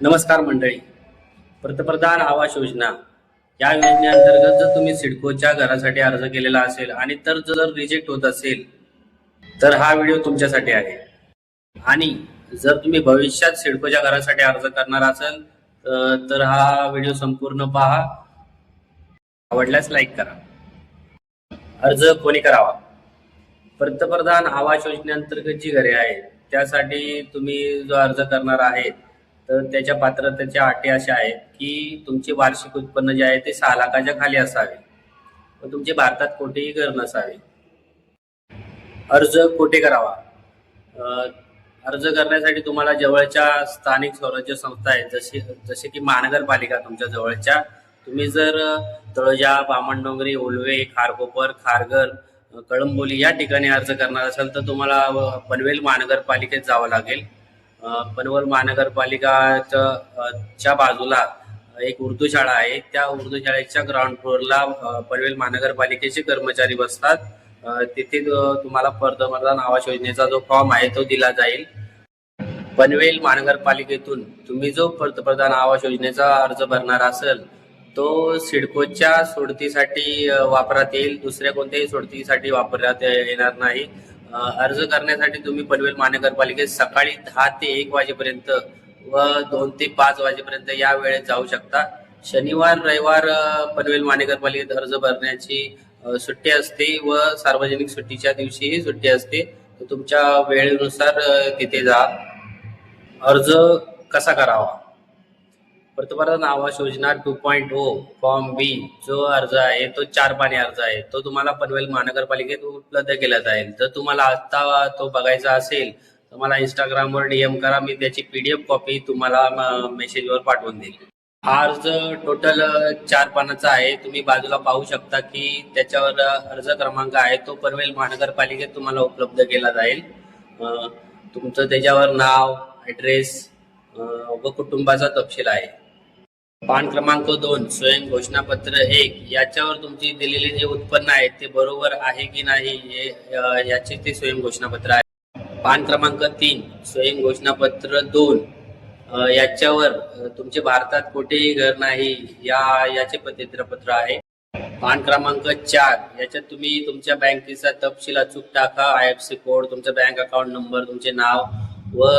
नमस्कार मंडळी. पंतप्रधान आवास योजना. या योजनेअंतर्गत जर तुम्ही सिडकोच्या घरासाठी अर्ज केलेला असेल आणि तर जर रिजेक्ट होत असेल तर हा व्हिडिओ तुमच्यासाठी आहे. आणि जर तुम्ही भविष्यात सिडकोच्या घरासाठी अर्ज करणार असाल तर हा व्हिडिओ संपूर्ण पहा. आवडल्यास लाईक करा. अर्ज कोणी करावा? पंतप्रधान आवास योजनेअंतर्गत जी घरे आहेत त्यासाठी तुम्ही जो अर्ज करणार आहे तर त्याच्या पात्रतेच्या अटी अशा आहेत की तुमचे वार्षिक उत्पन्न जे आहे ते सहा लाखाच्या खाली असावे. व तुमचे भारतात कोठेही घर नसावे. अर्ज कुठे करावा? अर्ज करण्यासाठी तुम्हाला जवळच्या स्थानिक स्वराज्य संस्था आहेत. जसे जसे की महानगरपालिका तुमच्या जवळच्या. तुम्ही जर तळजा बामणडोंगरी उलवे खारकोपर खारघर कळंबोली या ठिकाणी अर्ज करणार असाल तर तुम्हाला पनवेल महानगरपालिकेत जावं लागेल. पनवेल महानगरपालिकाच्या च्या बाजूला एक उर्दू शाळा आहे. त्या उर्दू शाळेच्या ग्राउंड फ्लोअरला पनवेल महानगरपालिकेचे कर्मचारी बसतात. तिथे तुम्हाला पंतप्रधान आवास योजनेचा जो फॉर्म आहे तो दिला जाईल. पनवेल महानगरपालिकेतून तुम्ही जो पंतप्रधान आवास योजनेचा अर्ज भरणार असेल तो सिडकोच्या सोडतीसाठी वापरात येईल. दुसऱ्या कोणत्याही सोडतीसाठी वापरण्यात येणार नाही. अर्ज करण्यासाठी तुम्ही पनवेल महानगरपालिकेत सकाळी दहा ते एक वाजेपर्यंत व दोन ते पाच वाजेपर्यंत या वेळेत जाऊ शकता. शनिवार रविवार पनवेल महानगरपालिकेत अर्ज भरण्याची सुट्टी असते व सार्वजनिक सुट्टीच्या दिवशीही सुट्टी असते. तुमच्या वेळेनुसार तिथे जा. अर्ज कसा करावा? पंतप्रधान आवास योजना two point O form B जो अर्ज आहे तो चार पाणी अर्ज आहे. तो तुम्हाला पनवेल महानगरपालिकेत उपलब्ध केला जाईल. जर तुम्हाला आता तो बघायचा असेल तर मला इंस्टाग्रामवर डीएम करा. मी त्याची पीडीएफ कॉपी तुम्हाला मेसेजवर पाठवून देईल. हा अर्ज टोटल चार पानाचा आहे. तुम्ही बाजूला पाहू शकता की त्याच्यावर अर्ज क्रमांक आहे. तो पनवेल महानगरपालिकेत तुम्हाला उपलब्ध केला जाईल. तुमचं त्याच्यावर नाव ऍड्रेस व कुटुंबाचा तपशील आहे. पान क्रमांक दोन स्वयं घोषणापत्र एक याच्यावर तुमची दिलेली जे उत्पन्न आहे ते बरोबर आहे की नाही हे याचे ते स्वयं घोषणापत्र आहे. पान क्रमांक तीन स्वयं घोषणापत्र दोन याच्यावर तुमचे भारतात कुठेही घर नाही या याचे पत्र आहे. पान क्रमांक चार याच्यात तुम्ही तुमच्या बँकेचा तपशील अचूक टाका आय एफ सी कोड तुमचा बँक अकाउंट नंबर तुमचे नाव व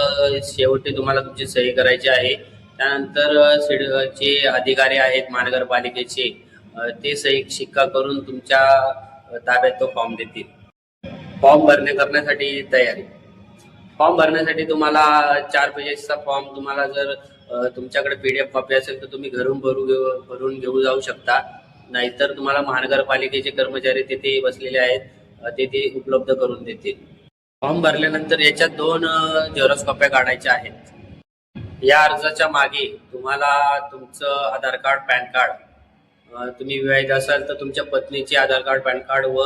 शेवटी तुम्हाला तुमची सही करायची आहे. त्यानंतर सिड जे अधिकारी आहेत महानगरपालिकेचे ते सही शिक्का करून तुमच्या ताब्यात तो फॉर्म देतील. फॉर्म भरणे करण्यासाठी तयारी. फॉर्म भरण्यासाठी तुम्हाला चार पेजेसचा फॉर्म तुम्हाला जर तुमच्याकडे पीडीएफ कॉपी असेल तर तुम्ही घरून भरू घेऊ भरून घेऊ जाऊ शकता. नाहीतर तुम्हाला महानगरपालिकेचे कर्मचारी तिथे बसलेले आहेत ते ते उपलब्ध करून देतील. फॉर्म भरल्यानंतर याच्यात दोन झेरॉक्स कॉप्या काढायच्या आहेत. या अर्जाच्या मागे तुम्हाला तुमचं आधार कार्ड पॅन कार्ड तुम्ही विवाहित असाल तर तुमच्या पत्नीचे आधार कार्ड पॅन कार्ड व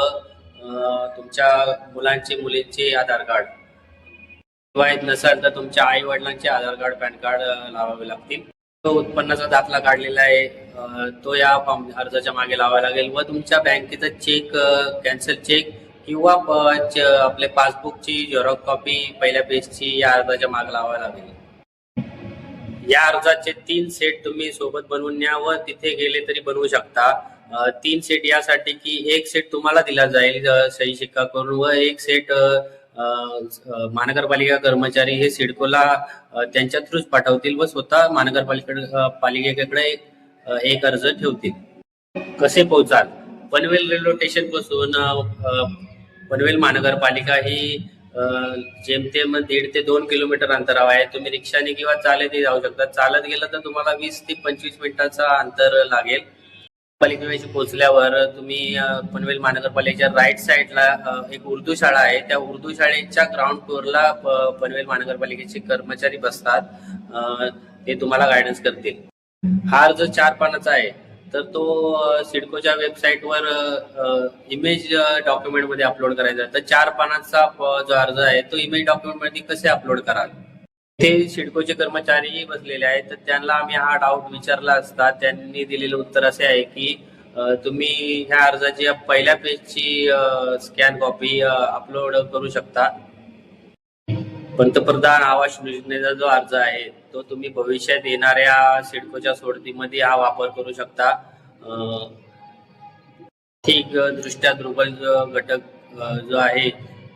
तुमच्या मुलांचे मुलींचे आधार कार्ड. विवाहित नसाल तर तुमच्या आई वडिलांचे आधार कार्ड पॅन कार्ड लावावे लागतील. तो उत्पन्नाचा दाखला काढलेला आहे. तो या फॉर्म अर्जाच्या मागे लावावा लागेल व तुमच्या बँकेचा चेक कॅन्सल चेक किंवा आपल्या आपले पासबुकची झेरॉक्स कॉपी पहिल्या पेजची या अर्जाच्या मागे लावावी लागेल. या अर्जाचे तीन सेट तुम्ही सोबत बनवून न्या व तिथे गेले तरी बनवू शकता. तीन सेट यासाठी की एक सेट तुम्हाला दिला जाईल सही शिक्का करून व एक सेट महानगरपालिका कर्मचारी हे सिडकोला त्यांच्या थ्रूच पाठवतील व स्वतः महानगरपालिकेकडे पालिकेकडे एक अर्ज ठेवतील. कसे पोहोचाल? पनवेल रेल्वे स्टेशनपासून पनवेल महानगरपालिका ही जेमतेम दीड ते दोन किलोमीटर अंतरावर आहे. तुम्ही रिक्षाने किंवा चालतही जाऊ शकता. चालत गेलं तर तुम्हाला वीस ते पंचवीस मिनिटाचा अंतर लागेल. पालिकेशी पोहोचल्यावर तुम्ही पनवेल महानगरपालिकेच्या राईट साईडला एक उर्दू शाळा आहे. त्या उर्दू शाळेच्या ग्राउंड फ्लोअरला पनवेल महानगरपालिकेचे कर्मचारी बसतात. ते तुम्हाला गायडन्स करतील. हा अर्ज चार पानाचा आहे तर तो सिडकोच्या वेबसाईटवर इमेज डॉक्युमेंटमध्ये अपलोड करायचा. तर चार पानाचा जो अर्ज आहे तो इमेज डॉक्युमेंटमध्ये कसे अपलोड कराल? ते सिडकोचे कर्मचारीही बसलेले आहेत. तर त्यांना आम्ही हा डाऊट विचारला असता. त्यांनी दिलेलं उत्तर असे आहे की तुम्ही ह्या अर्जाची पहिल्या पेजची स्कॅन कॉपी अपलोड करू शकता. पंतप्रधान आवास योजनेचा जो अर्ज आहे तो तुम्ही भविष्यात येणाऱ्या सिडकोच्या सोडतीमध्ये हा वापर करू शकता. ठीक आर्थिक दृष्ट्या दुर्बल घटक जो आहे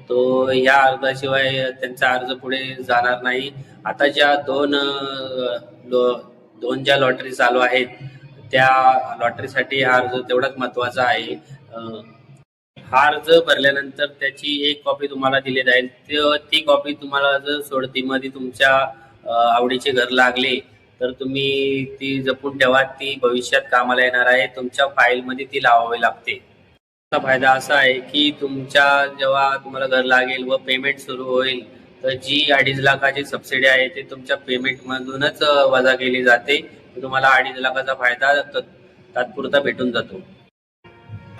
तो या अर्जाशिवाय त्यांचा अर्ज पुढे जाणार नाही. आता ज्या दोन दोन ज्या लॉटरी चालू आहेत त्या लॉटरीसाठी हा अर्ज तेवढाच महत्त्वाचा आहे. हा अर्ज भरल्यानंतर त्याची एक कॉपी तुम्हाला दिली जाईल. ती कॉपी तुम्हाला जर सोडतीमध्ये तुमच्या आवडीचे घर लागले तर तुम्ही ती जपून ठेवा ती भविष्यात कामाला येणार आहे. तुमच्या फाईलमध्ये ती लावावी लागते. फायदा असा आहे की तुमच्या जेव्हा तुम्हाला घर लागेल व पेमेंट सुरू होईल तर जी अडीच लाखाची सबसिडी आहे ते तुमच्या पेमेंटमधूनच वजा केली जाते. तुम्हाला अडीच लाखाचा फायदा तात्पुरता भेटून जातो.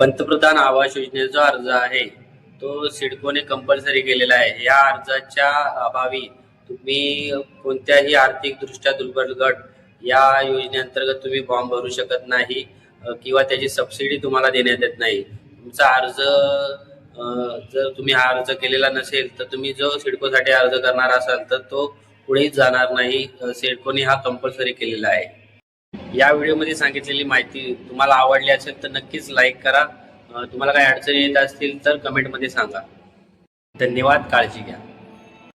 पंतप्रधान आवास योजनेचा अर्ज आहे. तो सिडकोने कंपल्सरी केलेला आहे. या अर्जाच्या अभावी तुम्ही कोणत्याही आर्थिक दृष्ट्या दुर्बल गट या योजनेअंतर्गत तुम्ही फॉर्म भरू शकत नाही किंवा त्याची सबसिडी तुम्हाला देण्यात येत नाही. तुमचा अर्ज जर तुम्ही हा अर्ज केलेला नसेल तर तुम्ही जो सिडकोसाठी अर्ज करणार असाल तर तो पुढेच जाणार नाही. सिडकोने हा कंपल्सरी केलेला आहे. या व्हिडिओमध्ये सांगितलेली माहिती तुम्हाला आवडली असेल तर नक्कीच लाईक करा. तुम्हाला काही अडचणी येत असतील तर कमेंटमध्ये सांगा. धन्यवाद काळजी घ्या.